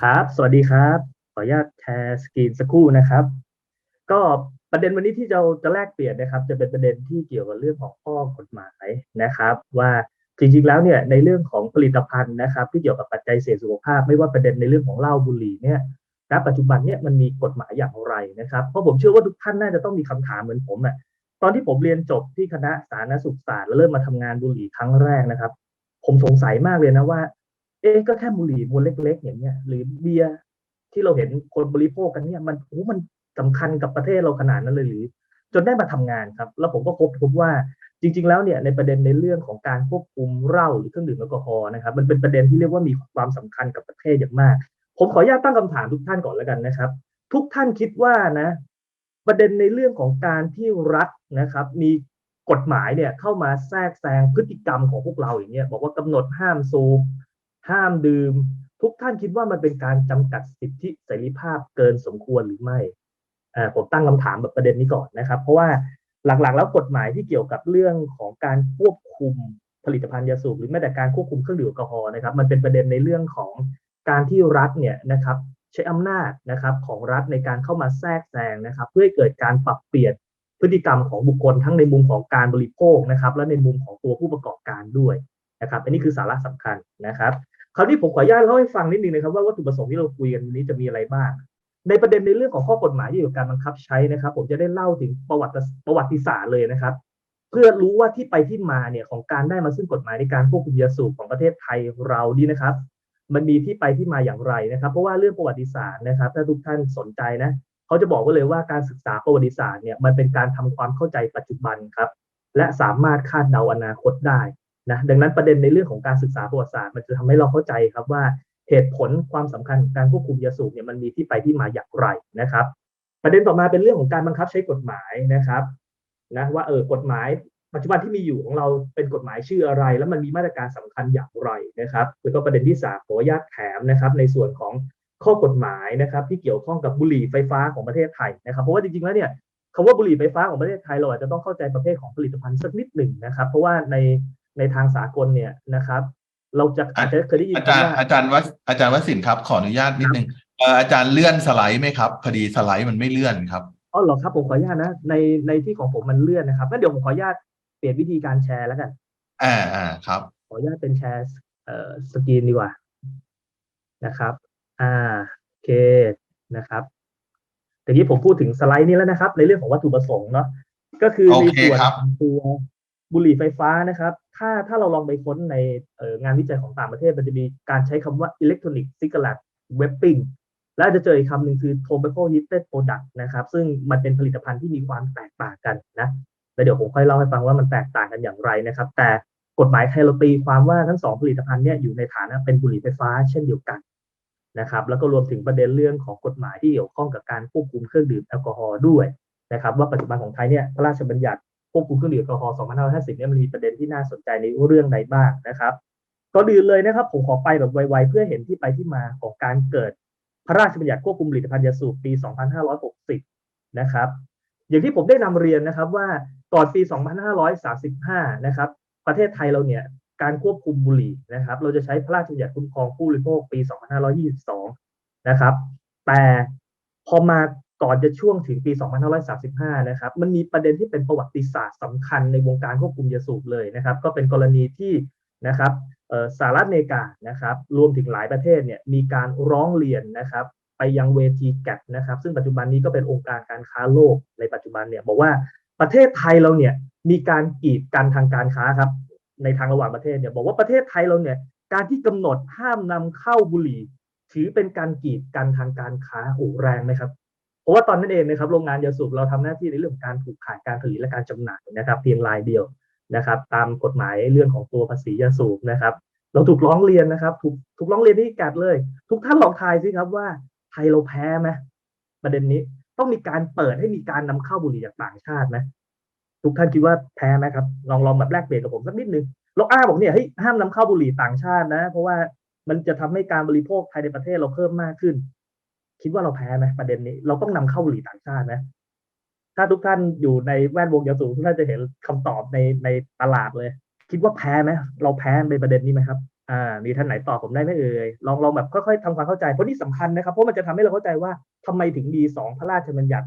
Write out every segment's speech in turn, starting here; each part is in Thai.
ครับ สวัสดีครับ ขออนุญาตแชร์สกรีนสักครู่นะครับ ก็ประเด็นวันนี้ที่เราจะแลกเปลี่ยนนะครับ จะเป็นประเด็นที่เกี่ยวกับเรื่องของข้อกฎหมายนะครับ ว่าจริงๆแล้วเนี่ยในเรื่องของผลิตภัณฑ์นะครับ ที่เกี่ยวกับปัจจัยเสี่ยงสุขภาพ ไม่ว่าประเด็นในเรื่องของเหล้าบุหรี่เนี่ยณปัจจุบันเนี่ยมันมีกฎหมายอย่างไรนะครับ เพราะผมเชื่อว่าทุกท่านน่าจะต้องมีคำถามเหมือนผมอะตอนที่ผมเรียนจบที่คณะสาธารณสุขศาสตร์แล้วเริ่มมาทำงานบุหรี่ครั้งแรกนะครับ ผมสงสัยมากเลยนะว่า เอ๊ะก็แค่บุหรี่มวลเล็ก ๆ อย่างเงี้ยหรือเบียร์ที่เราเห็นคนบริโภคกันเนี่ย มันโอ้มันสำคัญกับประเทศเราขนาดนั้นเลยหรือ จนได้มาทำงานครับ แล้วผมก็พบพบว่าจริง ๆ แล้วเนี่ยในประเด็นในเรื่องของการควบคุมเหล้าหรือเครื่องดื่มแอลกอฮอล์นะครับ มันเป็นประเด็นที่เรียกว่ามีความสำคัญกับประเทศอย่างมาก ผมขออนุญาตตั้งคำถามทุกท่านก่อนแล้วกันนะครับ ทุกท่านคิดว่านะ ประเด็นในเรื่องของการที่รัฐนะครับ มีกฎหมายเนี่ยเข้ามาแทรกแซงพฤติกรรมของพวกเราอย่างเงี้ยบอกว่ากำหนดห้ามสูบ ห้ามดื่ม ทุกท่านคิดว่ามันเป็นการจำกัดสิทธิเสรีภาพเกินสมควรหรือไม่ผมตั้งคำถามแบบประเด็นนี้ก่อนนะครับ เพราะว่าหลักๆ แล้วกฎหมายที่เกี่ยวกับเรื่องของการควบคุมผลิตภัณฑ์ยาสูบหรือแม้แต่การควบคุมเครื่องดื่มแอลกอฮอล์นะครับ มันเป็นประเด็นในเรื่องของการที่รัฐเนี่ยนะครับใช้อำนาจนะครับของรัฐในการเข้ามาแทรกแซงนะครับ เพื่อให้เกิดการปรับเปลี่ยนพฤติกรรมของบุคคลทั้งในมุมของการบริโภคนะครับ และในมุมของตัวผู้ประกอบการด้วยนะครับ อันนี้คือสาระสำคัญนะครับ คราวนี้ผมขออนุญาตเล่าให้ฟังนิดนึงนะครับว่าวัตถุประสงค์ที่เราคุยกันวันนี้จะมีอะไรบ้าง ในประเด็นในเรื่องของข้อกฎหมายที่เกี่ยวกับการบังคับใช้นะครับ ผมจะได้เล่าถึงประวัติประวัติศาสตร์เลยนะครับ เพื่อรู้ว่าที่ไปที่มาเนี่ยของการได้มาซึ่งกฎหมายในการควบคุมยาสูบของประเทศไทยเรานี่นะครับ มันมีที่ไปที่มาอย่างไรนะครับ เพราะว่าเรื่องประวัติศาสตร์นะครับ ถ้าทุกท่านสนใจนะเขาจะบอกไว้เลยว่าการศึกษาประวัติศาสตร์เนี่ยมันเป็นการทำความเข้าใจปัจจุบันครับและสามารถคาดเดาอนาคตได้ นะดังนั้นประเด็นในเรื่องของการศึกษาประวัติศาสตร์มันจะทำให้เราเข้าใจครับว่าเหตุผลความสำคัญของการควบคุมยาสูบเนี่ยมันมีที่ไปที่มาอย่างไรนะครับ ประเด็นต่อมาเป็นเรื่องของการบังคับใช้กฎหมายนะครับนะว่าเออกฎหมายปัจจุบันที่มีอยู่ของเราเป็นกฎหมายชื่ออะไร แล้วมันมีมาตรการสำคัญอย่างไรนะครับแล้วก็ประเด็นที่สามขออนุญาตแถมนะครับในส่วนของข้อกฎหมายนะครับที่เกี่ยวข้องกับบุหรี่ไฟฟ้าของประเทศไทยนะครับเพราะว่าจริงๆแล้วเนี่ยคำว่าบุหรี่ไฟฟ้าของประเทศไทยเราอาจจะต้องเข้าใจประเภทของผลิตภัณฑ์สักนิดหนึ่งนะครับ เพราะว่าใน ในทางสากลเนี่ยนะครับ เราจะอาจจะเคยได้ยินอาจารย์อาจารย์วอาจารย์วสินครับ ขออนุญาตนิดนึงเอ่ออาจารย์เลื่อนสไลด์ไหมครับพอดีสไลด์มันไม่เลื่อนครับอ๋อเหรอครับผมขออนุญาตนะในในที่ของผมมันเลื่อนนะครับงั้นเดี๋ยวผมขออนุญาตเปลี่ยนวิธีการแชร์แล้วกันอ่าอ่าครับ ขออนุญาตเป็นแชร์เอ่อสกรีนดีกว่านะครับ อ่าโอเคนะครับทีนี้ผมพูดถึงสไลด์นี้แล้วนะครับ ในเรื่องของวัตถุประสงค์เนาะก็คือโอในเคส่วนครับของตัวบุหรี่ไฟฟ้านะครับ ถ้าถ้าเราลองไปค้นในงานวิจัยของต่างประเทศ มันจะมีการใช้คำว่า electronic cigarette vaping และจะเจออีกคำหนึ่งคือ tobacco heated product นะครับ ซึ่งมันเป็นผลิตภัณฑ์ที่มีความแตกต่างกันนะแล้วเดี๋ยวผมค่อยเล่าให้ฟังว่ามันแตกต่างกันอย่างไรนะครับ แต่กฎหมายไทยเราตีความว่าทั้งสองผลิตภัณฑ์เนี่ยอยู่ในฐานะเป็นบุหรี่ไฟฟ้าเช่นเดียวกันนะครับ แล้วก็รวมถึงประเด็นเรื่องของกฎหมายที่เกี่ยวข้องกับการควบคุมเครื่องดื่มแอลกอฮอล์ด้วยนะครับ ว่าปัจจุบันของไทยเนี่ยพระราชบัญญัติ ควบคุมเครื่องดื่มแอลกอฮอล์2550เนี่ยมันมีประเด็นที่น่าสนใจในเรื่องใดบ้างนะครับก็ดีนเลยนะครับ ผมขอไปแบบไวๆเพื่อเห็นที่ไปที่มาของการเกิดพระราชบัญญัติควบคุมผลิตภัณฑ์ยาสูบปี 2560 นะครับ อย่างที่ผมได้นำเรียนนะครับว่าก่อนปี 2535 นะครับ ประเทศไทยเราเนี่ยการควบคุมบุหรี่นะครับ เราจะใช้พระราชบัญญัติคุ้มครองผู้บริโภคปี 2522 นะครับ แต่พอมา ก่อนจะช่วงถึงปี 2535 นะครับ มันมีประเด็นที่เป็นประวัติศาสตร์สำคัญในวงการควบคุมยาสูบเลยนะครับ ก็เป็นกรณีที่นะครับสหรัฐอเมริกานะครับ รวมถึงหลายประเทศเนี่ยมีการร้องเรียนนะครับ ไปยังเวทีแกดนะครับ ซึ่งปัจจุบันนี้ก็เป็นองค์การการค้าโลกในปัจจุบันเนี่ยบอกว่าประเทศไทยเราเนี่ยมีการกีดกันทางการค้าครับ ในทางระหว่างประเทศเนี่ยบอกว่าประเทศไทยเราเนี่ยการที่กำหนดห้ามนำเข้าบุหรี่ ถือเป็นการกีดกันทางการค้าโหแรงไหมครับ เพราะว่าตอนนั้นเองนะครับโรงงานยาสูบเราทำหน้าที่ในเรื่องของการผูกขาดการผลิตและการจำหน่ายนะครับ เพียงรายเดียวนะครับ ตามกฎหมายเรื่องของตัวภาษียาสูบนะครับ เราถูกร้องเรียนนะครับ ถูกถูกร้องเรียนที่แกดเลย ทุกท่านลองทายสิครับว่าไทยเราแพ้ไหมประเด็นนี้ต้องมีการเปิดให้มีการนำเข้าบุหรี่จากต่างชาติไหมทุกท่านคิดว่าแพ้ไหมครับลองลองแบบแลกเปลี่ยนกับผมสักนิดนึงเราอ้าบอกเนี่ยเฮ้ยห้ามนำเข้าบุหรี่ต่างชาตินะ เพราะว่ามันจะทำให้การบริโภคภายในประเทศเราเพิ่มมากขึ้น คิดว่าเราแพ้ไหมประเด็นนี้ เราต้องนำเข้าบุหรี่ต่างชาติไหมถ้าทุกท่านอยู่ในแวดวงยาสูบทุกท่านจะเห็นคำตอบในในตลาดเลย คิดว่าแพ้ไหมเราแพ้ในประเด็นนี้ไหมครับอ่ามีท่านไหนตอบผมได้ไหมเอ่ยลองลองแบบค่อยๆทำความเข้าใจเพราะนี่สำคัญนะครับเพราะมันจะทำให้เราเข้าใจว่าทำไมถึงมีสองพระราชบัญญัติ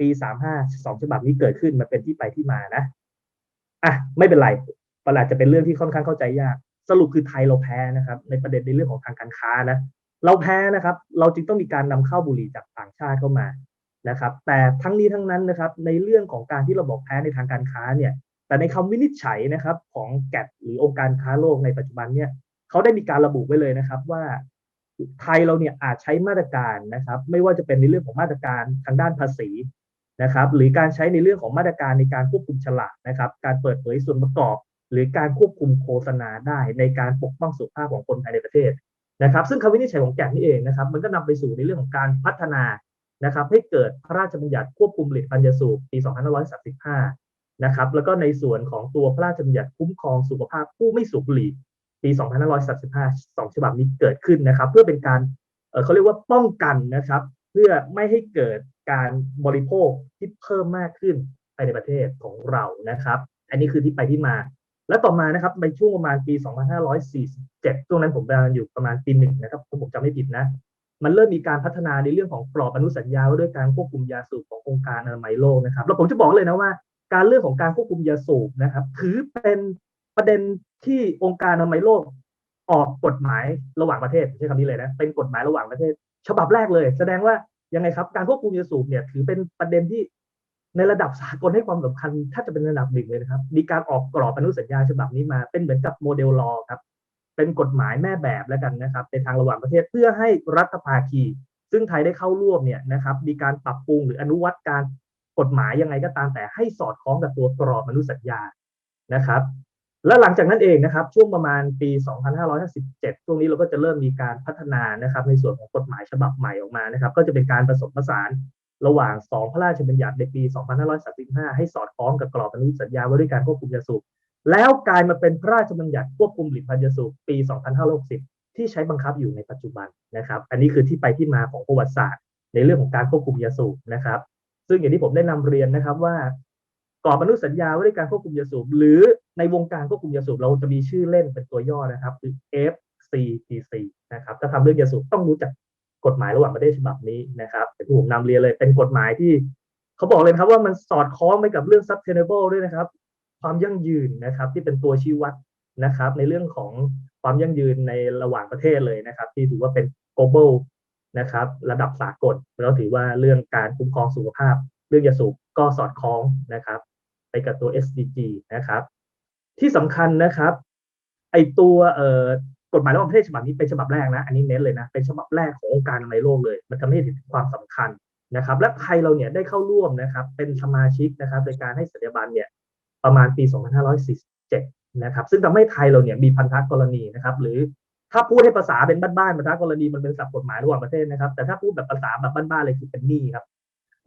ปีสามห้าสองฉบับนี้เกิดขึ้นมาเป็นที่ไปที่มานะอะไม่เป็นไรประหลาดจะเป็นเรื่องที่ค่อนข้างเข้าใจยาก สรุปคือไทยเราแพ้นะครับ ในประเด็นในเรื่องของทางการค้านะ เราแพ้นะครับ เราจึงต้องมีการนำเข้าบุหรี่จากต่างชาติเข้ามานะครับ แต่ทั้งนี้ทั้งนั้นนะครับ ในเรื่องของการที่เราบอกแพ้ในทางการค้าเนี่ย แต่ในคำวินิจฉัยนะครับของแกดหรือองค์การค้าโลกในปัจจุบันเนี่ยเขาได้มีการระบุไว้เลยนะครับว่าไทยเราเนี่ยอาจใช้มาตรการนะครับ ไม่ว่าจะเป็นในเรื่องของมาตรการทางด้านภาษีนะครับ หรือการใช้ในเรื่องของมาตรการในการควบคุมฉลากนะครับ การเปิดเผยส่วนประกอบ หรือการควบคุมโฆษณาได้ในการปกป้องสุขภาพของคนภายในประเทศ นะครับ ซึ่งคำวินิจฉัยของแกดนี่เองนะครับ มันก็นำไปสู่ในเรื่องของการพัฒนานะครับ ให้เกิดพระราชบัญญัติควบคุมผลิตภัณฑ์ยาสูบปี 2535 นะครับ แล้วก็ในส่วนของตัวพระราชบัญญัติคุ้มครองสุขภาพผู้ไม่สูบบุหรี่ปี 2535สองฉบับนี้เกิดขึ้นนะครับ เพื่อเป็นการเเขาเรียกว่าป้องกันนะครับ เพื่อไม่ให้เกิดการบริโภคที่เพิ่มมากขึ้นภายในประเทศของเรานะครับ อันนี้คือที่ไปที่มา และต่อมานะครับในช่วงประมาณปี 2547 ช่วงนั้นผมอยู่ประมาณปีหนึ่งนะครับผมจำไม่ผิดนะ มันเริ่มมีการพัฒนาในเรื่องของกรอบอนุสัญญาว่าด้วยการควบคุมยาสูบขององค์การอนามัยโลกนะครับ แล้วผมจะบอกเลยนะว่า การเรื่องของการควบคุมยาสูบนะครับ ถือเป็นประเด็นที่องค์การอนามัยโลก ออกกฎหมายระหว่างประเทศใช้คำนี้เลยนะ เป็นกฎหมายระหว่างประเทศ ฉบับแรกเลย แสดงว่ายังไงครับ การควบคุมยาสูบเนี่ยถือเป็นประเด็นที่ ในระดับสากลให้ความสำคัญถ้าจะเป็นระดับหนึ่งเลยนะครับ มีการออกกรอบอนุสัญญาฉบับนี้มา เป็นเหมือนกับโมเดลลอครับ เป็นกฎหมายแม่แบบแล้วกันนะครับในทางระหว่างประเทศเพื่อให้รัฐภาคี ซึ่งไทยได้เข้าร่วมเนี่ยนะครับมีการปรับปรุงหรืออนุวัตการกฎหมายยังไงก็ตามแต่ให้สอดคล้องกับตัวกรอบอนุสัญญานะครับ แล้วหลังจากนั้นเองนะครับ ช่วงประมาณปี 2557 ช่วงนี้เราก็จะเริ่มมีการพัฒนานะครับ ในส่วนของกฎหมายฉบับใหม่ออกมานะครับ ก็จะเป็นการผสมผสาน ระหว่าง 2 พระราชบัญญัติในปี 2535 ให้สอดคล้องกับกรอบอนุสัญญาว่าด้วยการควบคุมยาสูบแล้วกลายมาเป็นพระราชบัญญัติควบคุมผลิตภัณฑ์ยาสูบปี 2560 ที่ใช้บังคับอยู่ในปัจจุบันนะครับ อันนี้คือที่ไปที่มาของประวัติศาสตร์ ในเรื่องของการควบคุมยาสูบนะครับ ซึ่งอย่างที่ผมได้นำเรียนนะครับว่ากรอบอนุสัญญาว่าด้วยการควบคุมยาสูบหรือในวงการควบคุมยาสูบเราจะมีชื่อเล่นเป็นตัวย่อนะครับ คือ FCTC นะครับถ้าทำเรื่องยาสูบต้องรู้จัก กฎหมายระหว่างประเทศฉบับนี้นะครับที่ผมนำเรียนเลยเป็นกฎหมายที่เขาบอกเลยครับว่ามันสอดคล้องไปกับเรื่อง sustainable ด้วยนะครับ ความยั่งยืนนะครับที่เป็นตัวชี้วัดนะครับ ในเรื่องของความยั่งยืนในระหว่างประเทศเลยนะครับ ที่ถือว่าเป็น global นะครับ ระดับสากลเราถือว่าเรื่องการคุ้มครองสุขภาพ เรื่องยาสูบก็สอดคล้องนะครับ ไปกับตัว SDG นะครับ ที่สำคัญนะครับไอตัวเอ่อ กฎหมายระหว่างประเทศฉบับนี้เป็นฉบับแรกนะ อันนี้เน้นเลยนะ เป็นฉบับแรกขององค์การอนโลกเลย มันทำให้เห็นความสำคัญนะครับ และไทยเราเนี่ยได้เข้าร่วมนะครับ เป็นสมาชิกนะครับในการให้สัญญาบันเนี่ยประมาณปี 2547 นะครับ ซึ่งทำให้ไทยเราเนี่ยมีพันธกรณีนะครับ หรือถ้าพูดให้ภาษาเป็นบ้านๆพันธกรณีมันเป็นศัพท์กฎหมายระหว่างประเทศนะครับ แต่ถ้าพูดแบบภาษาแบบบ้านๆเลยคือเป็นหนี้ครับ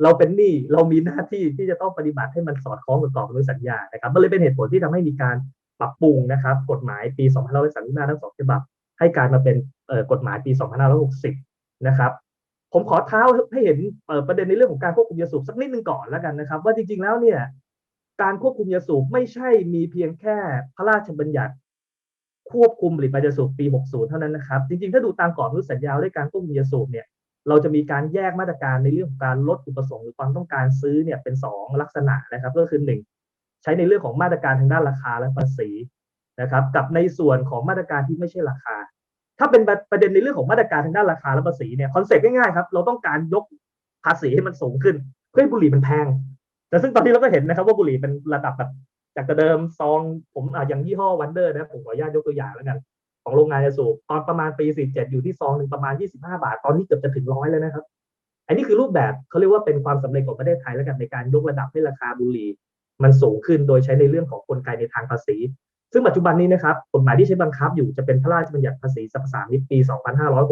เราเป็นหนี้เรามีหน้าที่ที่จะต้องปฏิบัติให้มันสอดคล้องกับกรอบอนุสัญญานะครับ มันเลยเป็นเหตุผลที่ทำให้มีการ ปรับปรุงนะครับ กฎหมายปี 2535 ทั้งสองฉบับ ให้กลายมาเป็นกฎหมายปี 2560 นะครับผมขอเท้าให้เห็นประเด็นในเรื่องของการควบคุมยาสูบสักนิดนึงก่อนแล้วกันนะครับ ว่าจริงๆแล้วเนี่ยการควบคุมยาสูบไม่ใช่มีเพียงแค่พระราชบัญญัติ ควบคุมผลิตภัณฑ์ยาสูบปี 60 เท่านั้นนะครับ จริงๆ ถ้าดูตามกรอบอนุสัญญาด้วยการควบคุมยาสูบเนี่ยเราจะมีการแยกมาตรการในเรื่องของการลดอุปสงค์หรือความต้องการซื้อเนี่ยเป็น 2 ลักษณะนะครับ ก็คือ1 ใช้ในเรื่องของมาตรการทางด้านราคาและภาษีนะครับ กับในส่วนของมาตรการที่ไม่ใช่ราคา ถ้าเป็นประเด็นในเรื่องของมาตรการทางด้านราคาและภาษีเนี่ยคอนเซ็ปต์ง่ายๆครับเราต้องการยกภาษีให้มันสูงขึ้น เพื่อให้บุหรี่มันแพง แต่ซึ่งตอนนี้เราก็เห็นนะครับว่าบุหรี่เป็นระดับแบบจากเดิมซองผมอ่าอย่างยี่ห้อวันเดอร์นะผมขออนุญาตยกตัวอย่างแล้วกัน ของโรงงานยาสูบตอนประมาณปี 47 อยู่ที่ซองหนึ่งประมาณ 25 บาท ตอนนี้เกือบจะถึงร้อยแล้วนะครับ อันนี้คือรูปแบบเขาเรียกว่าเป็นความสำเร็จของประเทศไทยแล้วกันในการยกระดับให้ราคาบุหรี่ มันสูงขึ้นโดยใช้ในเรื่องของกลไกในทางภาษี ซึ่งปัจจุบันนี้นะครับกฎหมายที่ใช้บังคับอยู่จะเป็นพระราชบัญญัติภาษีสรรพสามิตปี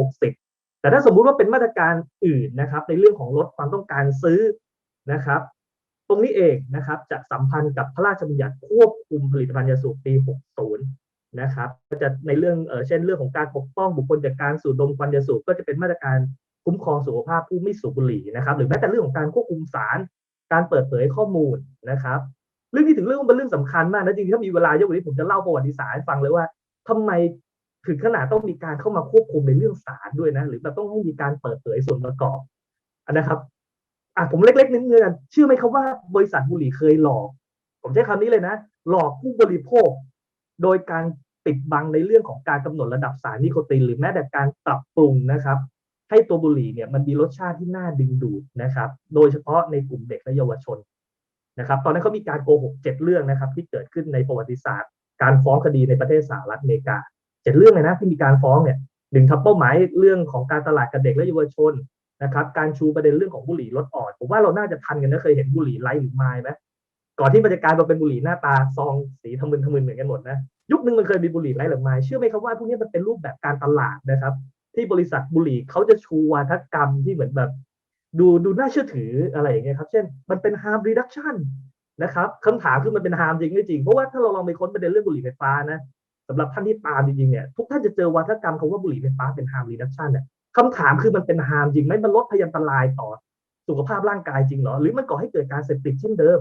2560 แต่ถ้าสมมุติว่าเป็นมาตรการอื่นนะครับ ในเรื่องของลดความต้องการซื้อนะครับ ตรงนี้เองนะครับจะสัมพันธ์กับพระราชบัญญัติควบคุมผลิตภัณฑ์ยาสูบปี 60 นะครับก็จะในเรื่องเออเช่นเรื่องของการปกป้องบุคคลจากการสูดดมควันยาสูบก็จะเป็นมาตรการคุ้มครองสุขภาพผู้ไม่สูบบุหรี่นะครับ หรือแม้แต่เรื่องของการควบคุมสาร การเปิดเผยข้อมูลนะครับ รื่องนี้ถึงเรื่องเป็นเรื่องสำคัญมากนะจริงๆถ้ามีเวลาเยอะกว่านี้ผมจะเล่าประวัติศาสตร์ให้ฟังเลยว่าทำไมถึงขนาดต้องมีการเข้ามาควบคุมในเรื่องสารด้วยนะ หรือแบบต้องให้มีการเปิดเผยส่วนประกอบอันนะครับอะผมเล็กๆนิดนึงกันเชื่อไหมครับว่าบริษัทบุหรี่เคยหลอก ผมใช้คำนี้เลยนะ หลอกผู้บริโภค โดยการปิดบังในเรื่องของการกำหนดระดับสารนิโคตินหรือแม้แต่การปรับปรุงนะครับ ให้ตัวบุหรี่เนี่ยมันมีรสชาติที่น่าดึงดูดนะครับ โดยเฉพาะในกลุ่มเด็กและเยาวชน นะครับตอนนั้นเขามีการโกหกเจ็ดเรื่องนะครับ ที่เกิดขึ้นในประวัติศาสตร์ การฟ้องคดีในประเทศสหรัฐอเมริกาเจ็ดเรื่องเลยนะที่มีการฟ้องเนี่ยหนึ่งทับเป้าหมายเรื่องของการตลาดกับเด็กและเยาวชนนะครับ การชูประเด็นเรื่องของบุหรี่ลดอ่อนผมว่าเราน่าจะทันกันนะเคยเห็นบุหรี่ไลท์หรือไม้ไหมก่อนที่มันจะกลายมาเป็นบุหรี่หน้าตาซองสีทะมึนทะมึนเหมือนกันหมดนะยุคนึงมันเคยมีบุหรี่ไร้หรือไม่เชื่อไหมครับว่าพวกนี้มันเป็นรูปแบบการตลาดนะครับ ที่บริษัทบุหรี่เขาจะชูวาทกรรมที่เหมือนแบบ ดูดูน่าเชื่อถืออะไรอย่างเงี้ยครับ เช่น มันเป็น harm reduction นะครับคำถามคือมันเป็น harm จริงไม่จริง เพราะว่าถ้าเราลองไปค้นประเด็นเรื่องบุหรี่ไฟฟ้านะสำหรับท่านที่ตามจริงๆเนี่ยทุกท่านจะเจอวาทกรรมคำว่าบุหรี่ไฟฟ้าเป็น harm reduction เนี่ยคำถามคือมันเป็น harm จริงไหมมันลดพยันตรายต่อสุขภาพร่างกายจริงเหรอ หรือมันก่อให้เกิดการเสพติดเช่นเดิม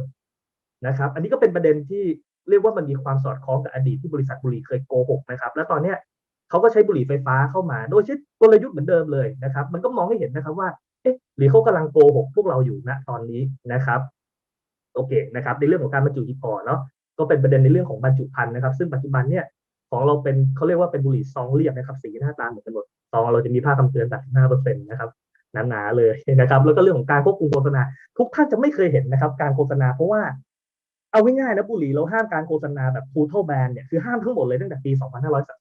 นะครับ อันนี้ก็เป็นประเด็นที่เรียกว่ามันมีความสอดคล้องกับอดีตที่บริษัทบุหรี่เคยโกหกนะครับ และตอนเนี้ยเขาก็ใช้บุหรี่ไฟฟ้าเข้ามา โดยใช้กลยุทธ์เหมือนเดิมเลยนะครับ มันก็มองให้เห็นนะครับว่า หรือเขากำลังโกหกพวกเราอยู่ณตอนนี้นะครับ โอเคนะครับ ในเรื่องของการบรรจุยี่ห้อเนาะก็เป็นประเด็นในเรื่องของบรรจุภัณฑ์นะครับ ซึ่งปัจจุบันเนี่ยของเราเป็นเขาเรียกว่าเป็นบุหรี่ซองเรียบนะครับ สีหน้าตาเหมือนกันหมดซองเราจะมีภาคำเตือน85%นะครับหนาๆเลยนะครับ แล้วก็เรื่องของการควบคุมโฆษณา ทุกท่านจะไม่เคยเห็นนะครับ การโฆษณาเพราะว่าเอาง่ายๆนะบุหรี่เราห้ามการโฆษณาแบบ total ban เนี่ยคือห้ามทั้งหมดเลยตั้งแต่ปี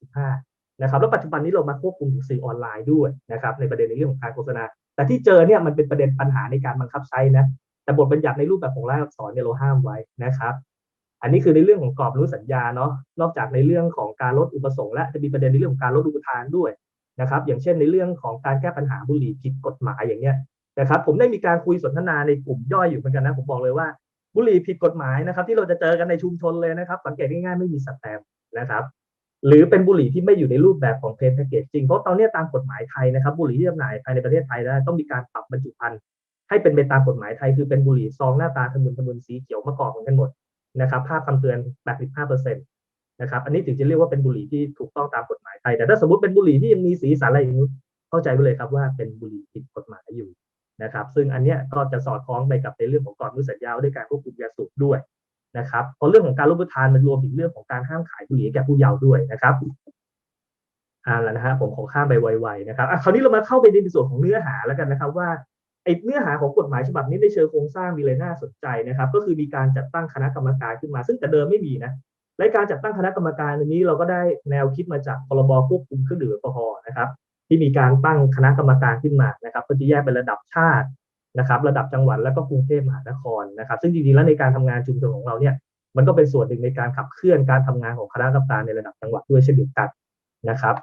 2535 นะครับแล้วปัจจุบันนี้เรามาควบคุมถึงสื่อออนไลน์ด้วยนะครับในประเด็นในเรื่องของการโฆษณา แต่ที่เจอเนี่ยมันเป็นประเด็นปัญหาในการบังคับใช้นะแต่บทบัญญัติในรูปแบบของรายอักษรเนี่ยเราห้ามไว้นะครับ อันนี้คือในเรื่องของกรอบรู้สัญญาเนาะนอกจากในเรื่องของการลดอุปสงค์และจะมีประเด็นในเรื่องของการลดอุปทานด้วยนะครับ อย่างเช่นในเรื่องของการแก้ปัญหาบุหรี่ผิดกฎหมายอย่างเนี้ยนะครับ ผมได้มีการคุยสนทนาในกลุ่มย่อยอยู่เหมือนกันนะผมบอกเลยว่าบุหรี่ผิดกฎหมายนะครับ ที่เราจะเจอกันในชุมชนเลยนะครับ สังเกตง่ายๆไม่มีสแตมป์นะครับ หรือเป็นบุหรี่ที่ไม่อยู่ในรูปแบบของเพนแพคเกจจริงเพราะตอนนี้ตามกฎหมายไทยนะครับ บุหรี่ที่จำหน่ายภายในประเทศไทยได้ต้องมีการปรับบรรจุภัณฑ์ให้เป็นไปตามกฎหมายไทยคือเป็นบุหรี่ซองหน้าตาทะมึนทะมึนสีเขียวมะกอกเหมือนกันหมดนะครับภาพคำเตือน 85%นะครับ อันนี้ถึงจะเรียกว่าเป็นบุหรี่ที่ถูกต้องตามกฎหมายไทย แต่ถ้าสมมติเป็นบุหรี่ที่ยังมีสีสันอะไรอย่างนี้เข้าใจไปเลยครับว่าเป็นบุหรี่ผิดกฎหมายอยู่นะครับ ซึ่งอันเนี้ยก็จะสอดคล้องไปกับในเรื่องของกรอบอสัญญาด้วยการควบคุมยาสูบด้วย นะครับเพราะเรื่องของการลดอุปทานมันรวมถึงเรื่องของการห้ามขายบุหรี่แก่ผู้เยาว์ด้วยนะครับอ่าแล้วนะฮะผมขอข้ามไปไวๆนะครับอะคราวนี้เรามาเข้าไปในส่วนของเนื้อหาแล้วกันนะครับ ว่าไอ้เนื้อหาของกฎหมายฉบับนี้ในเชิงโครงสร้างมีอะไรน่าสนใจนะครับ ก็คือมีการจัดตั้งคณะกรรมการขึ้นมา ซึ่งแต่เดิมไม่มีนะและการจัดตั้งคณะกรรมการนนี้เราก็ได้แนวคิดมาจากพรบควบคุมเครื่องดื่มแอลกอฮอล์นะครับ ที่มีการตั้งคณะกรรมการขึ้นมานะครับก็จะแยกเป็นระดับชาติ นะครับระดับจังหวัดแล้วก็กรุงเทพมหานครนะครับ ซึ่งจริงๆแล้วในการทำงานชุมชนของเราเนี่ยมันก็เป็นส่วนหนึ่งในการขับเคลื่อนการทำงานของคณะกรรมการในระดับจังหวัดด้วยเช่นเดียวกันนะครับ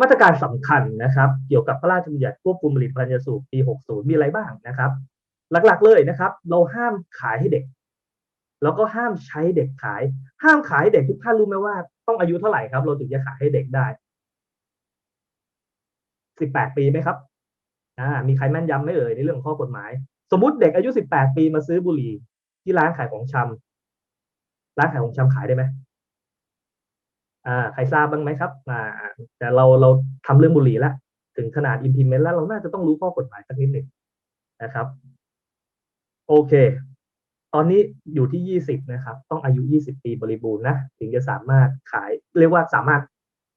มาตรการสำคัญนะครับ เกี่ยวกับพระราชบัญญัติควบคุมผลิตภัณฑ์ยาสูบปี 60 มีอะไรบ้างนะครับ หลักๆเลยนะครับ เราห้ามขายให้เด็ก แล้วก็ห้ามใช้เด็กขาย ห้ามขายให้เด็กทุกท่านรู้ไหมว่าต้องอายุเท่าไหร่ครับ เราถึงจะขายให้เด็กได้ 18 ปีไหมครับ อ่ามีใครแม่นยำไม่เอ่ยในเรื่องของข้อกฎหมาย สมมติเด็กอายุ 18 ปีมาซื้อบุหรี่ที่ร้านขายของชำร้านขายของชำขายได้ไหมอ่าใครทราบบ้างไหมครับ อ่า แต่เราเราทำเรื่องบุหรี่แล้วถึงขนาด implement แล้วเราน่าจะต้องรู้ข้อกฎหมายสักนิดหนึ่งนะครับ โอเค ตอนนี้อยู่ที่ 20 นะครับ ต้องอายุ 20 ปีบริบูรณ์นะถึงจะสามารถขาย เรียกว่าสามารถ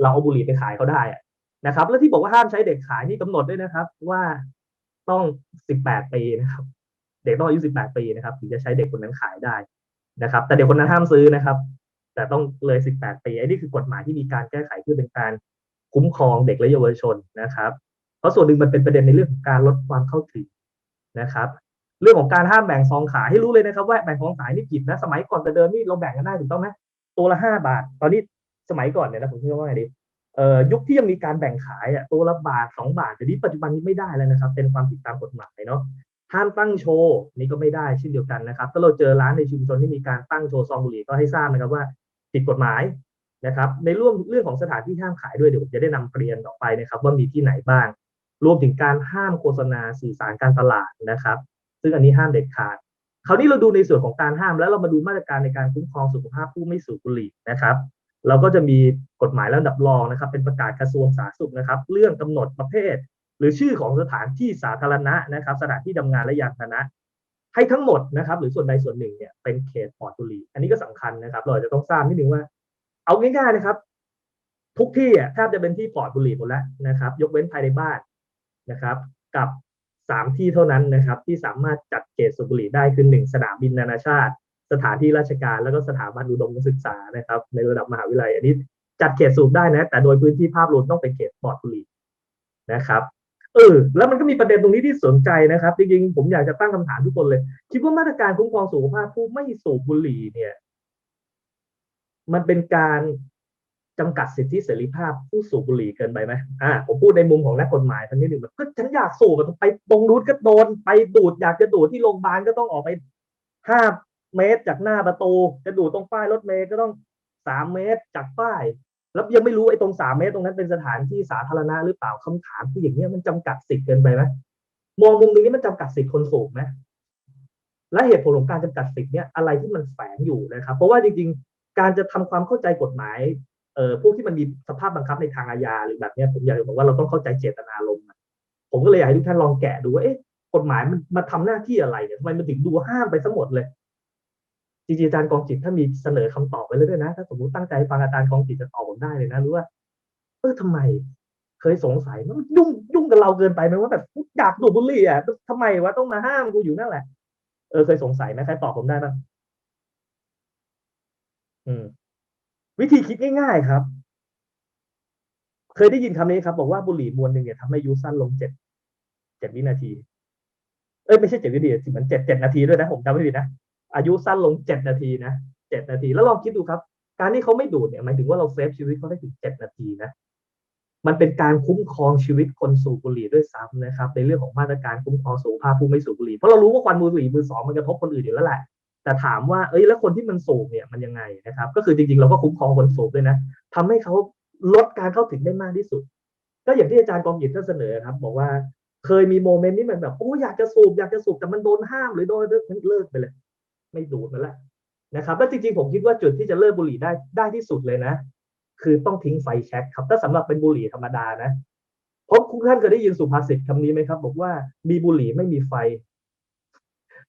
เราเอาบุหรี่ไปขายเขาได้อะ นะครับ แล้วที่บอกว่าห้ามใช้เด็กขายนี่กำหนดด้วยนะครับ ว่าต้อง18ปีนะครับ เด็กต้องอายุ18ปีนะครับถึงจะใช้เด็กคนนั้นขายได้นะครับ แต่เด็กคนนั้นห้ามซื้อนะครับ แต่ต้องเลย18ปีไอ้นี่คือกฎหมายที่มีการแก้ไขเพื่อเป็นการคุ้มครองเด็กและเยาวชนนะครับ เพราะส่วนหนึ่งมันเป็นประเด็นในเรื่องของการลดความเข้าถึงนะครับ เรื่องของการห้ามแบ่งซองขายให้รู้เลยนะครับ ว่าแบ่งซองขายนี่ผิดนะสมัยก่อนแต่เดิมนี่เราแบ่งกันได้ถูกต้องไหมตัวละ5บาท ตอนนี้สมัยก่อนเนี่ยนะผมคิดว่าไงดี ยุคที่ยังมีการแบ่งขายอะตัวละบาทสองบาทแต่นี้ปัจจุบันนี้ไม่ได้แล้วนะครับ เป็นความผิดตามกฎหมายเนาะห้ามตั้งโชว์นี่ก็ไม่ได้เช่นเดียวกันนะครับ ถ้าเราเจอร้านในชุมชนที่มีการตั้งโชว์ซองบุหรี่ก็ให้ทราบนะครับว่าผิดกฎหมายนะครับ ในเรื่องเรื่องของสถานที่ห้ามขายด้วยเดี๋ยวผมจะได้นำเรียนต่อไปนะครับ ว่ามีที่ไหนบ้าง รวมถึงการห้ามโฆษณาสื่อสารการตลาดนะครับ ซึ่งอันนี้ห้ามเด็ดขาดคราวนี้เราดูในส่วนของการห้ามแล้วเรามาดูมาตรการในการคุ้มครองสุขภาพผู้ไม่สูบบุหรี่นะครับ เราก็จะมีกฎหมายระดับรองนะครับ เป็นประกาศกระทรวงสาธารณสุขนะครับ เรื่องกำหนดประเภท หรือชื่อของสถานที่สาธารณะนะครับ สถานที่ทำงานและยานพาหนะ ให้ทั้งหมดนะครับ หรือส่วนใดส่วนหนึ่งเนี่ยเป็นเขตปลอดบุหรี่อันนี้ก็สำคัญนะครับ เราจจะต้องทราบนิดนึงว่า เอาง่ายๆนะครับ ทุกที่อะแทบจะเป็นที่ปลอดบุหรี่หมดแล้วนะครับ ยกเว้นภายในบ้านนะครับ กับสามที่เท่านั้นนะครับ ที่สามารถจัดเขตสูบบุหรี่ได้คือหนึ่งสนามบินนานาชาติ สถานที่ราชการแล้วก็สถาบันอุดมศึกษานะครับ ในระดับมหาวิทยาลัย อันนี้จัดเขตสูบได้นะ แต่โดยพื้นที่ภาพรวมต้องเป็นเขตปลอดบุหรี่นะครับเออแล้วมันก็มีประเด็นตรงนี้ที่สนใจนะครับจริงๆผมอยากจะตั้งคำถามทุกคนเลย คิดว่ามาตรการคุ้มครองสุขภาพผู้ไม่สูบบุหรี่เนี่ย มันเป็นการจำกัดสิทธิเสรีภาพผู้สูบบุหรี่เกินไปไหมอ่าผมพูดในมุมของนักกฎหมายท่านนี้หนึ่งแบบก็ฉันอยากสูบไปตรงนู้นก็โดน ไปดูดอยากจะดูดที่โรงพยาบาลก็ต้องออกไปห้า เมตรจากหน้าประตู จะดูดตรงป้ายรถเมล์ก็ต้องสามเมตรจากป้าย แล้วยังไม่รู้ไอ้ตรงสามเมตรตรงนั้นเป็นสถานที่สาธารณะหรือเปล่าคำถามคืออย่างเนี้ยมันจำกัดสิทธิ์เกินไปไหมมองมุมนี้มันจำกัดสิทธิ์คนสูบไหมและเหตุผลของการจำกัดสิทธิ์เนี่ยอะไรที่มันแฝงอยู่นะครับ เพราะว่าจริงๆ การจะทำความเข้าใจกฎหมายเอ่อพวกที่มันมีสภาพบังคับในทางอาญาหรือแบบเนี้ยผมอยากจะบอกว่าเราต้องเข้าใจเจตนารมณ์ผมก็เลยอยากให้ทุกท่านลองแกะดูว่าเอ๊ะกฎหมายมันมาทำหน้าที่อะไรเนี่ยทำไมมันถึงดูห้ามไปทั้งหมดเลย จริงๆอาจารย์กองจิตถ้ามีเสนอคำตอบไปเลยด้วยนะ ถ้าสมมติตั้งใจฟังอาจารย์กองจิตจะตอบผมได้เลยนะรู้ว่าเออทำไม เคยสงสัยมันยุ่งยุ่งกับเราเกินไปไหมว่าแบบอยากดูบุหรี่อะทำไมวะต้องมาห้ามกูอยู่นั่นแหละเออเคยสงสัยไหมใครตอบผมได้บ้างอืม วิธีคิดง่าย ๆ ครับ เคยได้ยินคำนี้ครับ บอกว่าบุหรี่มวนหนึ่งเนี่ยทำให้ยุสั้นลงเจ็ดเจ็ดวินาที เอ้ยไม่ใช่เจ็ดวินาทีสิมันเจ็ดเจ็ดนาทีด้วยนะผมจำไม่ผิดนะ อายุสั้นลงเจ็ดนาทีนะเจ็ดนาที แล้วลองคิดดูครับ การที่เขาไม่ดูดเนี่ยหมายถึงว่าเราเซฟชีวิตเขาได้ถึงเจ็ดนาทีนะมันเป็นการคุ้มครองชีวิตคนสูบบุหรี่ด้วยซ้ำนะครับ ในเรื่องของมาตรการคุ้มครองสุขภาพผู้ไม่สูบบุหรี่เพราะเรารู้ว่าควันบุหรี่มือสองมันกระทบคนอื่นอยู่แล้วแหละแต่ถามว่าเอ้ยแล้วคนที่มันสูบเนี่ยมันยังไงนะครับ ก็คือจริงๆเราก็คุ้มครองคนสูบด้วยนะทำให้เขาลดการเข้าถึงได้มากที่สุด ก็อย่างที่อาจารย์กองหยิบท่านเสนอครับ บอกว่าเคยมีโมเมนต์ที่มันแบบโอ้อยากจะสูบอยากจะสูบแต่มันโดนห้ามหรือโดนเลิกไปเลย ไม่ดูดมันและนะครับแล้วจริงๆผมคิดว่าจุดที่จะเลิกบุหรี่ได้ได้ที่สุดเลยนะ คือต้องทิ้งไฟแช็กครับถ้าสำหรับเป็นบุหรี่ธรรมดานะเพราะคุณท่านเคยได้ยินสุภาษิตคำนี้ไหมครับ บอกว่ามีบุหรี่ไม่มีไฟ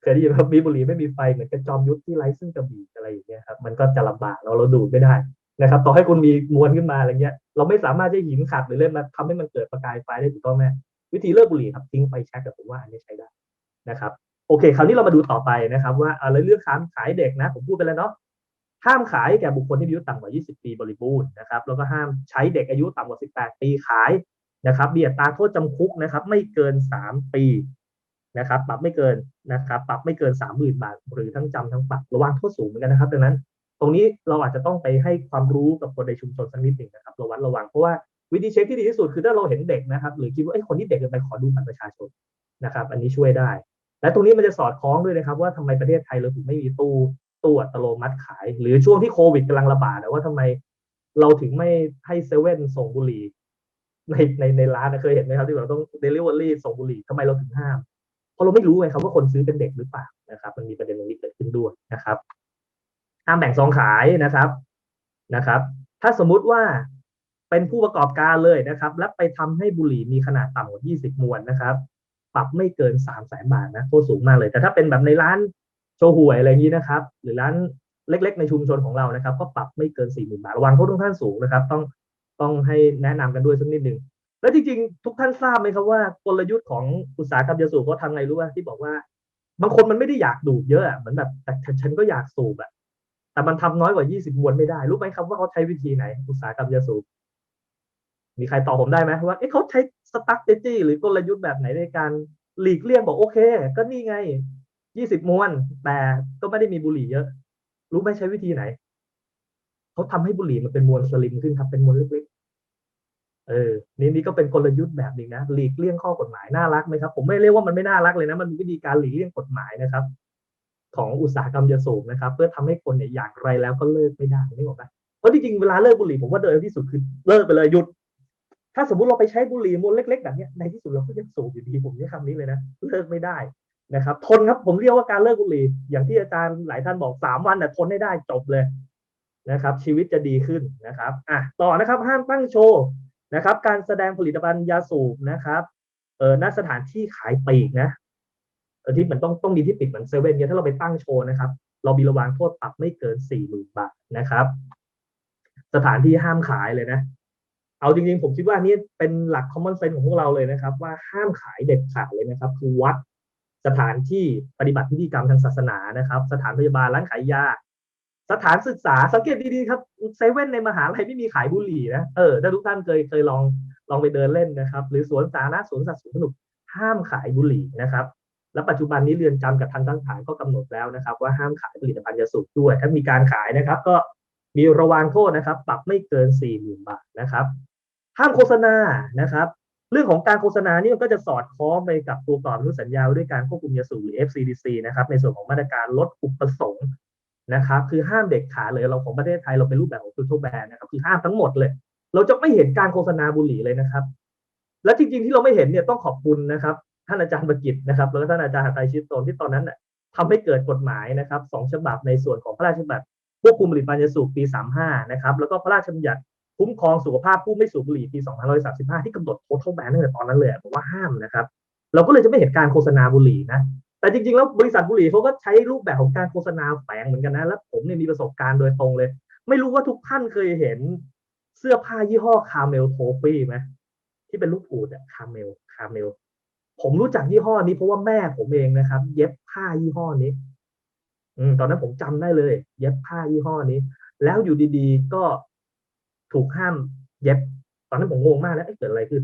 เคยได้ยินครับมีบุหรี่ไม่มีไฟเหมือนกระจอมยุทธที่ไร้ซึ่งกระบี่อะไรอย่างเงี้ยครับมันก็จะลำบากเราเราดูดไม่ได้นะครับ ต่อให้คุณมีมวลขึ้นมาอะไรเงี้ย เราไม่สามารถจะหินขัดหรือเล่นมาทำให้มันเกิดประกายไฟได้ถูกต้องไหมวิธีเลิกบุหรี่ครับทิ้งไฟแช็กกับผมว่าอันนี้ใช้ได้นะครับ โอเค คราวนี้เรามาดูต่อไปนะครับว่าอะไรเรื่องขายขายเด็กนะ ผมพูดไปแล้วเนาะห้ามขายแก่บุคคลที่อายุต่ำกว่า 20 ปีบริบูรณ์นะครับแล้วก็ห้ามใช้เด็กอายุต่ำกว่า 18 ปีขายนะครับเบียดตาโทษจำคุกนะครับไม่เกิน 3 ปีนะครับปรับไม่เกินนะครับปรับไม่เกิน 30,000 บาท หรือทั้งจำทั้งปรับระวังโทษสูงเหมือนกันนะครับดังนั้น ตรงนี้เราอาจจะต้องไปให้ความรู้กับคนในชุมชนสักนิดหนึ่งนะครับระวัดระวังเพราะว่าวิธีเช็คที่ดีที่สุดคือถ้าเราเห็นเด็กนะครับ หรือคิดว่าไอ้คนที่เด็กเกินไปขอดูบัตรประชาชนนะครับ อันนี้ช่วยได้ และตรงนี้มันจะสอดคล้องด้วยนะครับว่าทำไมประเทศไทยเราถึงไม่มีตู้ตู้อัตโนมัติขาย หรือช่วงที่โควิดกำลังระบาดนะว่าทำไมเราถึงไม่ให้เซเว่นส่งบุหรี่ในในในร้านนะเคยเห็นไหมครับที่เราต้องเดลิเวอรี่ส่งบุหรี่ทำไมเราถึงห้ามเพราะเราไม่รู้ไงครับว่าคนซื้อเป็นเด็กหรือเปล่านะครับ มันมีประเด็นตรงนี้เกิดขึ้นด้วยนะครับห้ามแบ่งซองขายนะครับนะครับ ถ้าสมมุติว่าเป็นผู้ประกอบการเลยนะครับ และไปทำให้บุหรี่มีขนาดต่ำกว่า 20 มวนนะครับ ปรับไม่เกิน3 0 0แสนบาทนะโทษสูงมากเลย แต่ถ้าเป็นแบบในร้านโชห่วยอะไรอย่างนี้นะครับ หรือร้านเล็ก ๆ ในชุมชนของเรานะครับ ก็ปรับไม่เกิน4 0,000บาทระวังโทษทุกท่านสูงนะครับ ต้องต้องให้แนะนำกันด้วยสักนิดหนึ่งแล้วจริงๆ ทุกท่านทราบไหมครับว่ากลยุทธ์ของอุตสาหกรรมยาสูบเขาทำไงรู้ป่ะที่บอกว่า บางคนมันไม่ได้อยากดูดเยอะเหมือนแบบแต่ฉันก็อยากสูบอะแต่มันทำน้อยกว่า 20 มวนไม่ได้ รู้ไหมครับว่าเขาใช้วิธีไหน อุตสาหกรรมยาสูบ มีใครตอบผมได้ไหมว่า เอ๊ะเขาใช้ สตั๊กเจจี้หรือกลยุทธ์แบบไหนในการหลีกเลี่ยงบอกโอเค ก็นี่ไง20มวน แต่ก็ไม่ได้มีบุหรี่เยอะ รู้ไหมใช้วิธีไหน เขาทำให้บุหรี่มันเป็นมวลสลิมขึ้นครับ เป็นมวลเล็กๆ เออ นี่นี่ก็เป็นกลยุทธ์แบบหนึ่งนะ หลีกเลี่ยงข้อกฎหมาย น่ารักไหมครับ ผมไม่เรียกว่ามันไม่น่ารักเลยนะ มันมีวิธีการหลีกเลี่ยงกฎหมายนะครับ ของอุตสาหกรรมยาสูบนะครับ เพื่อทำให้คนเนี่ยอยากไรแล้วก็เลิกไม่ได้นี่บอกว่าเพราะจริงๆ เวลาเลิกบุหรี่ผมว่าเดินที่สุดคือเลิกไปเลยหยุด ถ้าสมมติเราไปใช้บุหรี่มวลเล็กๆแบบนี้ในที่สุดเราก็ยังสูบอยู่ดีผมใช้คำนี้เลยนะเลิกไม่ได้นะครับ ทนครับผมเรียกว่าการเลิกบุหรี่อย่างที่อาจารย์หลายท่านบอกสามวันแต่ทนให้ได้จบเลยนะครับ ชีวิตจะดีขึ้นนะครับอะต่อนะครับห้ามตั้งโชว์นะครับ การแสดงผลิตภัณฑ์ยาสูบนะครับเออณสถานที่ขายปลีกนะที่มันต้องต้องมีที่ปิดเหมือนเซเว่นเนี่ยถ้าเราไปตั้งโชว์นะครับ เรามีระวางโทษปรับไม่เกินสี่หมื่นบาทนะครับ สถานที่ห้ามขายเลยนะ เอาจริงๆ ผมคิดว่านี่เป็นหลัก common sense ของพวกเราเลยนะครับ ว่าห้ามขายเด็ดขาดเลยนะครับ คือวัดสถานที่ปฏิบัติพิธีกรรมทางศาสนานะครับ สถานพยาบาลร้านขายยา สถานศึกษาสังเกตดีๆครับเซเว่นในมหาลัยไม่มีขายบุหรี่นะเออถ้าทุกท่านเคยเคยลองลองไปเดินเล่นนะครับ หรือสวนสาธารณะสวนสัตว์สวนสนุกห้ามขายบุหรี่นะครับและปัจจุบันนี้เรือนจำกับทางตั้งฐานก็กำหนดแล้วนะครับ ว่าห้ามขายผลิตภัณฑ์ยาสูบด้วย ถ้ามีการขายนะครับ ก็มีระวางโทษนะครับ ปรับไม่เกิน4ี่หมื่นบาทนะครับ ห้ามโฆษณานะครับ เรื่องของการโฆษณานี่มันก็จะสอดคล้องไปกับตัวกรอบอนุสัญญาด้วยการควบคุมยาสูบหรือ FCDC นะครับ ในส่วนของมาตรการลดอุปสงค์นะครับ คือห้ามเด็กขาดเลยเราของประเทศไทยเราเป็นรูปแบบของทูโทแบนนะครับคือห้ามทั้งหมดเลย เราจะไม่เห็นการโฆษณาบุหรี่เลยนะครับ และจริงๆที่เราไม่เห็นเนี่ยต้องขอบคุณนะครับท่านอาจารย์ประกิตนะครับแล้วก็ท่านอาจารย์หาไตชิตโตนที่ตอนนั้นน่ะทำให้เกิดกฎหมายนะครับสองฉบับในส่วนของพระราชบัญญัติควบคุมผลิตภัณฑ์ยาสูบปี 35 นะครับ แล้วก็พระราชบัญญัติ คุ้มครองสุขภาพผู้ไม่สูบบุหรี่ปี 2535 ที่กำหนดโทษเท่าแบนตั้งแต่ตอนนั้นเลยบอกว่าห้ามนะครับ เราก็เลยจะไม่เห็นการโฆษณาบุหรี่นะ แต่จริงๆ แล้วบริษัทบุหรี่เขาก็ใช้รูปแบบของการโฆษณาแฝงเหมือนกันนะ แล้วผมเนี่ยมีประสบการณ์โดยตรงเลย ไม่รู้ว่าทุกท่านเคยเห็นเสื้อผ้ายี่ห้อคาเมลโทฟี่ไหมที่เป็นลูกผูดอะคาเมลคาเมลผมรู้จักยี่ห้อนี้เพราะว่าแม่ผมเองนะครับ เย็บผ้ายี่ห้อนี้ อืมตอนนั้นผมจำได้เลย เย็บผ้ายี่ห้อนี้ แล้วอยู่ดีๆ ก็ ถูกห้ามเย็บตอนนั้นผมงงมากแล้วเกิดอะไรขึ้น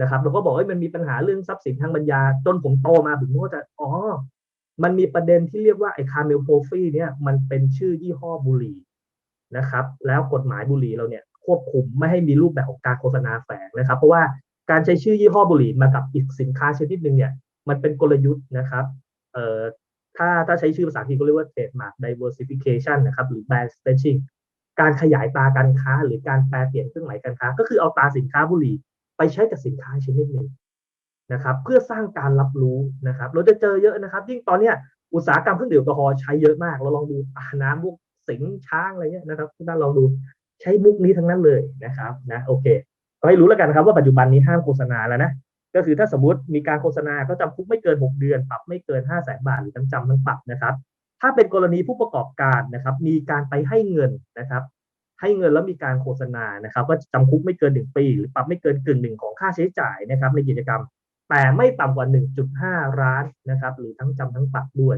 นะครับเราก็บอกว่ามันมีปัญหาเรื่องทรัพย์สินทางปัญญา จนผมโตมาผมก็จะอ๋อ มันมีประเด็นที่เรียกว่าไอ้คาเมลโพฟีเนี่ยมันเป็นชื่อยี่ห้อบุหรี่นะครับ แล้วกฎหมายบุหรี่เราเนี่ยควบคุมไม่ให้มีรูปแบบของการโฆษณาแฝงนะครับ เพราะว่าการใช้ชื่อยี่ห้อบุหรี่มากับอีกสินค้าชนิดหนึ่งเนี่ย มันเป็นกลยุทธ์นะครับเอ่อถ้าถ้าใช้ชื่อภาษาอังกฤษก็เรียกว่า trademark diversification นะครับ หรือ brand stretching การขยายตาการค้า หรือการแปลเปลี่ยนเครื่องหมายการค้า ก็คือเอาตาสินค้าบุหรี่ไปใช้กับสินค้าชนิดหนึ่งนะครับ เพื่อสร้างการรับรู้นะครับ เราจะเจอเยอะนะครับ ยิ่งตอนเนี้ยอุตสาหกรรมเครื่องดื่มแอลกอฮอล์ใช้เยอะมาก เราลองดูอาน้ำพวกสิงช้างอะไรเงี้ยนะครับทุกท่านลองดูใช้มุกนี้ทั้งนั้นเลยนะครับนะโอเค ก็ให้รู้แล้วกันครับว่าปัจจุบันนี้ห้ามโฆษณาแล้วนะก็คือถ้าสมมติมีการโฆษณาก็จำคุกไม่เกิน 6 เดือน ปรับไม่เกิน 5 0 0แสนบาทหรือทั้งจำทั้งปรับนะครับ ถ้าเป็นกรณีผู้ประกอบการนะครับ มีการไปให้เงินนะครับ ให้เงินแล้วมีการโฆษณานะครับ ก็จำคุกไม่เกิน 1 ปี หรือปรับไม่เกินกึ่งหนึ่งของค่าใช้จ่ายนะครับ ในกิจกรรม แต่ไม่ต่ำกว่า 1.5ล้านนะครับ หรือทั้งจำทั้งปรับด้วย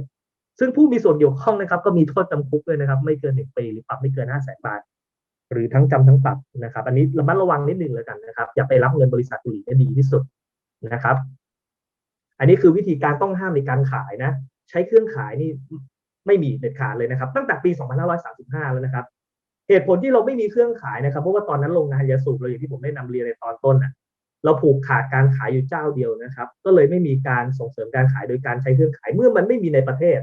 ซึ่งผู้มีส่วนเกี่ยวข้องนะครับ ก็มีโทษจำคุกด้วยนะครับ ไม่เกิน 1 ปี หรือปรับไม่เกิน5 0 0แสนบาท หรือทั้งจำทั้งปรับนะครับ อันนี้ระมัดระวังนิดหนึ่งเลยกันนะครับ อย่าไปรับเงินบริษัทบุหรี่ได้ดีที่สุดนะครับ อันนี้คือวิธีการต้องห้ามในการขายนะ ใช้เครื่องขายนี่ ไม่มีเด็ดขาดเลยนะครับ ตั้งแต่ปี 2535 แล้วนะครับ เหตุผลที่เราไม่มีเครื่องขายนะครับเพราะว่าตอนนั้นโรงงานยาสูบเราอย่างที่ผมได้นำเรียนในตอนต้นน่ะเราผูกขาดการขายอยู่เจ้าเดียวนะครับ ก็เลยไม่มีการส่งเสริมการขายโดยการใช้เครื่องขายเมื่อมันไม่มีในประเทศ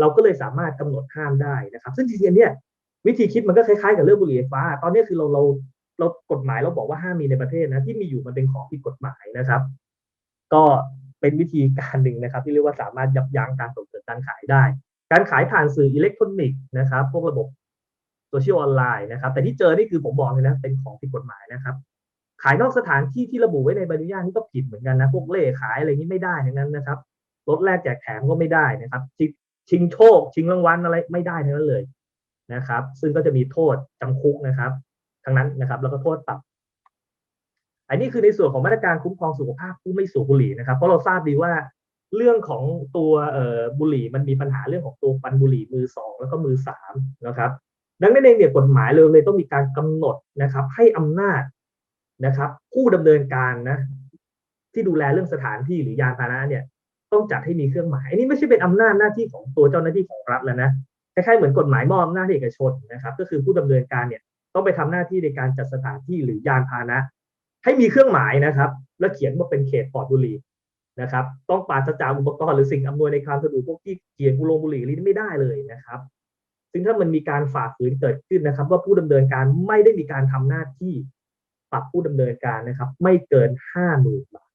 เราก็เลยสามารถกำหนดห้ามได้นะครับ ซึ่งจริงๆเนี่ยวิธีคิดมันก็คล้ายๆกับเรื่องบุหรี่ไฟฟ้า ตอนนี้คือเราเราเรากฎหมายเราบอกว่าห้ามมีในประเทศนะที่มีอยู่มันเป็นของผิดกฎหมายนะครับ ก็เป็นวิธีการหนึ่งนะครับ ที่เรียกว่าสามารถยับยั้งการส่งเสริมการขายได้ การขายผ่านสื่ออิเล็กทรอนิกส์นะครับพวกระบบโซเชียลออนไลน์นะครับ แต่ที่เจอนี่คือผมบอกเลยนะเป็นของผิดกฎหมายนะครับ ขายนอกสถานที่ที่ระบุไว้ในใบอนุญาตนี่ก็ผิดเหมือนกันนะพวกเล่ขายอะไรนี้ไม่ได้ทั้งนั้นนะครับลดแลกแจกแถมก็ไม่ได้นะครับชิงชิงโชค ชิงรางวัลอะไรไม่ได้ทั้งนั้นเลยนะครับ ซึ่งก็จะมีโทษจำคุกนะครับ ทั้งนั้นนะครับ แล้วก็โทษปรับอันนี้คือในส่วนของมาตรการคุ้มครองสุขภาพผู้ไม่สูบบุหรี่นะครับเพราะเราทราบดีว่า เรื่องของตัวบุหรี่มันมีปัญหาเรื่องของตัวควันบุหรี่มือสองแล้วก็มือสามนะครับ ดังนั้นเองเนี่ยกฎหมายเลยเลยต้องมีการกำหนดนะครับ ให้อำนาจนะครับ ผู้ดำเนินการนะ ที่ดูแลเรื่องสถานที่หรือยานพาหนะเนี่ย ต้องจัดให้มีเครื่องหมายอันนี้ไม่ใช่เป็นอำนาจหน้าที่ของตัวเจ้าหน้าที่ของรัฐแล้วนะคล้ายๆเหมือนกฎหมายมอบอำนาจให้เอกชนนะครับ ก็คือผู้ดำเนินการเนี่ยต้องไปทำหน้าที่ในการจัดสถานที่หรือยานพาหนะ ให้มีเครื่องหมายนะครับ และเขียนว่าเป็นเขตปลอดบุหรี่ นะครับต้องปราศจากอุปกรณ์หรือสิ่งอำนวยในความสะดวกพวกที่เขียนบุหรี่บุหรี่นี่ไม่ได้เลยนะครับ ซึ่งถ้ามันมีการฝ่าฝืนเกิดขึ้นนะครับ ว่าผู้ดำเนินการไม่ได้มีการทำหน้าที่ปรับผู้ดำเนินการนะครับ ไม่เกินห้าหมื่นบาท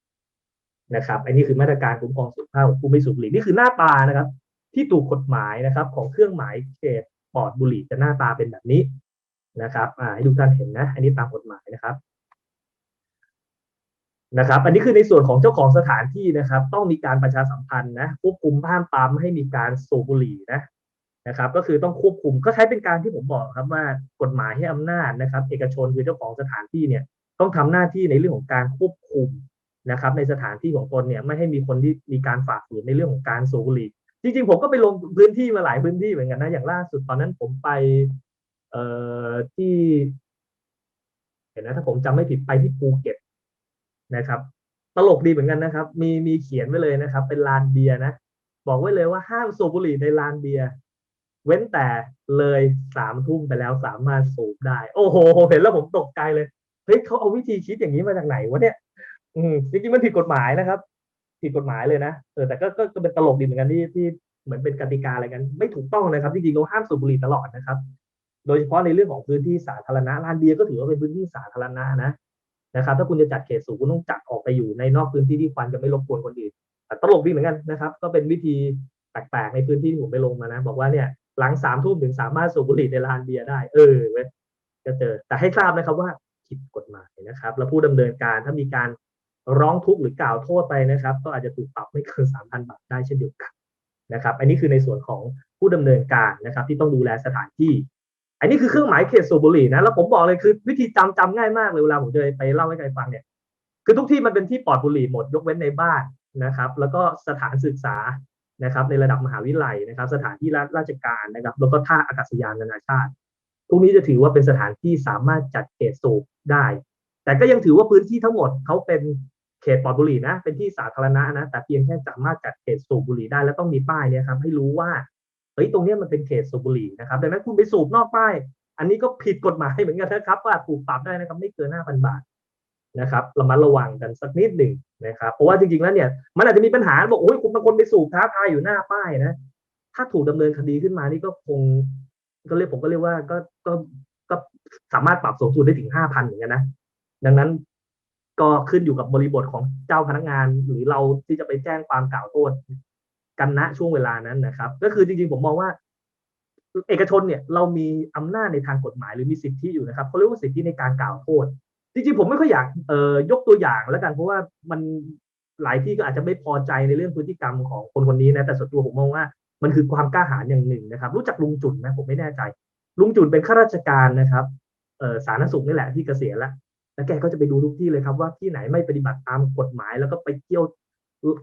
นะครับ อันนี้คือมาตรการคุ้มครองสุขภาพของผู้ไม่สูบบุหรี่นี่คือหน้าตานะครับ ที่ถูกกฎหมายนะครับ ของเครื่องหมายเขตปลอดบุหรี่จะหน้าตาเป็นแบบนี้นะครับอ่าให้ทุกท่านเห็นนะ อันนี้ตามกฎหมายนะครับ นะครับ อันนี้คือในส่วนของเจ้าของสถานที่นะครับ ต้องมีการประชาสัมพันธ์นะควบคุมห้ามปรามไม่ให้มีการสูบบุหรี่นะนะครับ ก็คือต้องควบคุมก็ใช้เป็นการที่ผมบอกครับว่ากฎหมายให้อำนาจนะครับ เอกชนคือเจ้าของสถานที่เนี่ยต้องทำหน้าที่ในเรื่องของการควบคุมนะครับ ในสถานที่ของตนเนี่ยไม่ให้มีคนที่มีการฝ่าฝืนในเรื่องของการสูบบุหรี่จริงๆผมก็ไปลงพื้นที่มาหลายพื้นที่เหมือนกันนะอย่างล่าสุดตอนนั้นผมไป เอ่อที่เห็นนะถ้าผมจำไม่ผิดไปที่ภูเก็ต นะครับ ตลกดีเหมือนกันนะครับ มีมีเขียนไว้เลยนะครับ เป็นลานเบียร์นะ บอกไว้เลยว่าห้ามสูบบุหรี่ในลานเบียร์เว้นแต่เลยสามทุ่มไปแล้วสามารถสูบได้ โอ้โหเห็นแล้วผมตกใจเลยเฮ้ยเขาเอาวิธีคิดอย่างนี้มาจากไหนวะเนี่ย อืมจริงๆมันผิดกฎหมายนะครับผิดกฎหมายเลยนะเออแต่ก็ก็เป็นตลกดีเหมือนกันที่ที่เหมือนเป็นกติกาอะไรกัน ไม่ถูกต้องนะครับจริงๆเราห้ามสูบบุหรี่ตลอดนะครับ โดยเฉพาะในเรื่องของพื้นที่สาธารณะลานเบียร์ก็ถือว่าเป็นพื้นที่สาธารณะนะ นะครับ ถ้าคุณจะจัดเขตสูงคุณต้องจัดออกไปอยู่ในนอกพื้นที่ที่ควันจะไม่รบกวนคนอื่นตลกดีเหมือนกันนะครับ ก็เป็นวิธีแปลกๆในพื้นที่ที่ผมไปลงมานะ บอกว่าเนี่ยหลังสามทุ่มถึงสามารถสูบบุหรี่ในลานเบียร์ได้ เออเว้ยก็เจอ แต่ให้ทราบนะครับว่าผิดกฎหมายนะครับ แล้วผู้ดำเนินการถ้ามีการร้องทุกข์หรือกล่าวโทษไปนะครับ ก็อาจจะถูกปรับไม่เกินสามพันบาทได้เช่นเดียวกันนะครับ อันนี้คือในส่วนของผู้ดำเนินการนะครับ ที่ต้องดูแลสถานที่ อันนี้คือเครื่องหมายเขตสูบบุหรี่นะแล้วผมบอกเลยคือวิธีจำจำง่ายมากเลยเวลาผมจะไปเล่าให้ใครฟังเนี่ยคือทุกที่มันเป็นที่ปลอดบุหรี่หมดยกเว้นในบ้านนะครับ แล้วก็สถานศึกษานะครับ ในระดับมหาวิทยาลัยนะครับ สถานที่ราชการนะครับ แล้วก็ท่าอากาศยานนานาชาติพวกนี้จะถือว่าเป็นสถานที่สามารถจัดเขตสูบได้ แต่ก็ยังถือว่าพื้นที่ทั้งหมดเขาเป็นเขตปลอดบุหรี่นะ เป็นที่สาธารณะนะ แต่เพียงแค่สามารถจัดเขตสูบบุหรี่ได้ แล้วต้องมีป้ายเนี่ยครับให้รู้ว่า เฮ้ยตรงนี้มันเป็นเขตสูบบุหรี่นะครับดังนั้นคุณไปสูบนอกป้าย อันนี้ก็ผิดกฎหมายเหมือนกันนะครับว่าถูกปรับได้นะครับไม่เกิน5,000บาทนะครับระมัดระวังกันสักนิดหนึ่งนะครับ เพราะว่าจริงๆแล้วเนี่ยมันอาจจะมีปัญหาบอกโอ้ยคุณบางคนไปสูบท้าทายอยู่หน้าป้ายนะ ถ้าถูกดำเนินคดีขึ้นมานี่ก็คง ก็เรียกผมก็เรียกว่าก็ก็ก็สามารถปรับสูงสุดได้ถึง5,000เหมือนกันนะ ดังนั้นก็ขึ้นอยู่กับบริบทของเจ้าพนักงานหรือเราที่จะไปแจ้งความกล่าวโทษ กันณช่วงเวลานั้นนะครับ ก็คือจริงๆผมมองว่า เอกชนเนี่ยเรามีอำนาจในทางกฎหมายหรือมีสิทธิอยู่นะครับเขาเรียกว่าสิทธิในการกล่าวโทษจริงๆผมไม่ค่อยอยากเอ่อยกตัวอย่างแล้วกันเพราะว่ามันหลายที่ก็อาจจะไม่พอใจในเรื่องพฤติกรรมของคนคนนี้นะแต่ส่วนตัวผมมองว่ามันคือความกล้าหาญอย่างหนึ่งนะครับ รู้จักลุงจุนไหมผมไม่แน่ใจ ลุงจุนเป็นข้าราชการนะครับเอ่อสาธารณสุขนี่แหละที่เกษียณแล้วแล้วแกก็จะไปดูทุกที่เลยครับว่าที่ไหนไม่ปฏิบัติตามกฎหมายแล้วก็ไปเที่ยว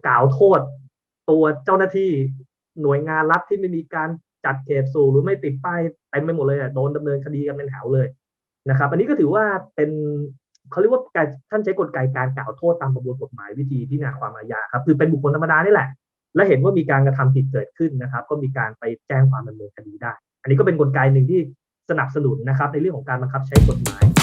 กล่าวโทษ ตัวเจ้าหน้าที่หน่วยงานรัฐที่ไม่มีการจัดเขตสูบหรือไม่ติดป้ายเต็มไปหมดเลยอะโดนดำเนินคดีกันเป็นแถวเลยนะครับ อันนี้ก็ถือว่าเป็นเขาเรียกว่าการท่านใช้กลไกการกล่าวโทษตามประมวลกฎหมายวิธีพิจารณาความอาญาครับคือเป็นบุคคลธรรมดานี่แหละ และเห็นว่ามีการกระทำผิดเกิดขึ้นนะครับ ก็มีการไปแจ้งความดำเนินคดีได้ อันนี้ก็เป็นกลไกหนึ่งที่สนับสนุนนะครับในเรื่องของการบังคับใช้กฎหมาย